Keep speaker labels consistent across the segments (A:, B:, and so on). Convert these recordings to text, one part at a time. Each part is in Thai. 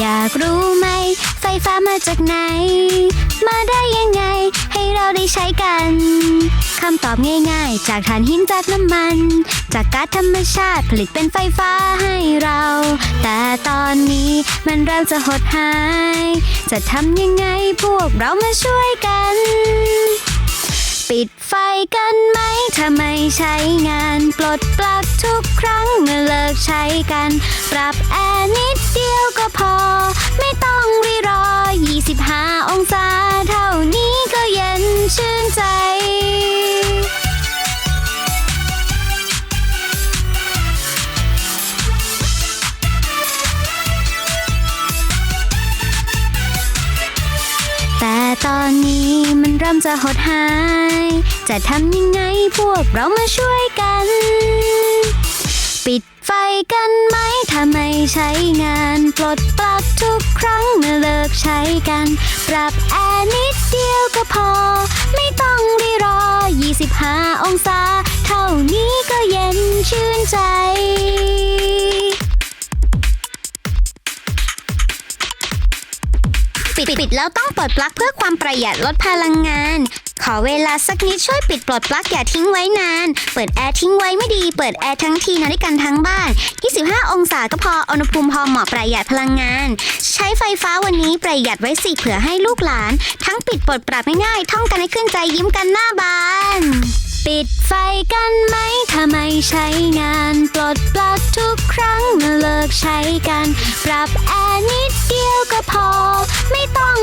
A: อยากรู้ไหม ไฟฟ้ามาจากไหน มาได้ยังไง ให้เราได้ใช้กันคำตอบง่ายๆ จากถ่านหินจากน้ำมัน จากก๊าซธรรมชาติผลิตเป็นไฟฟ้าให้เรา แต่ตอนนี้มันเริ่มจะหดหาย จะทำยังไงพวกเรามาช่วยกัน ปิดไฟกันไหมถ้าไม่ใช้งาน ปลดปลั๊กทุกครั้งเมื่อเลิกใช้กัน ปรับแอร์ องศาเท่านี้ก็เย็นชื่นใจแต่ตอนนี้มันเริ่มจะหดหาย จะทำยังไงพวกเรามาช่วยกัน ปิดไฟกันไหม ใช้งานปลดปลั๊กทุกครั้งเมื่อเลิกใช้กัน ปรับแอร์นิดเดียวก็พอ ไม่ต้องรีรอ 25 องศา เท่านี้ก็เย็นชื่นใจปิดปิดแล้วต้องปลดปลั๊กเพื่อความประหยัดลดพลังงาน ขอเวลาสักนิดช่วยปิดปลดปลั๊กอย่าทิ้งไว้นาน เปิดแอร์ทิ้งไว้ไม่ดี เปิดแอร์ทั้งทีนอนด้วยกันทั้งบ้าน 25 องศาก็พอ อุณหภูมิพอเหมาะประหยัดพลังงาน ใช้ไฟฟ้าวันนี้ประหยัดไว้สิเผื่อให้ลูกหลาน ทั้งปิดปลดปรับง่ายๆท่องกันให้ขึ้นใจยิ้มกันหน้าบาน ปิดไฟกันไหมถ้าไม่ใช้งาน ปลดปลั๊กทุกครั้งเมื่อเลิกใช้กัน ปรับแอร์นิดเดียวก็พอ ไม่ต้อง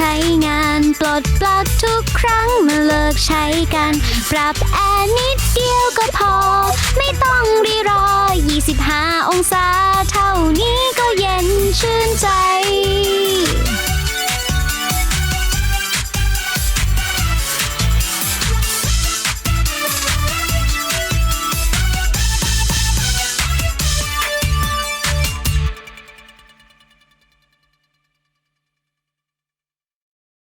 A: ใช้งานปลดปลั๊กทุกครั้งเมื่อเลิกใช้กัน ปรับแอร์นิดเดียว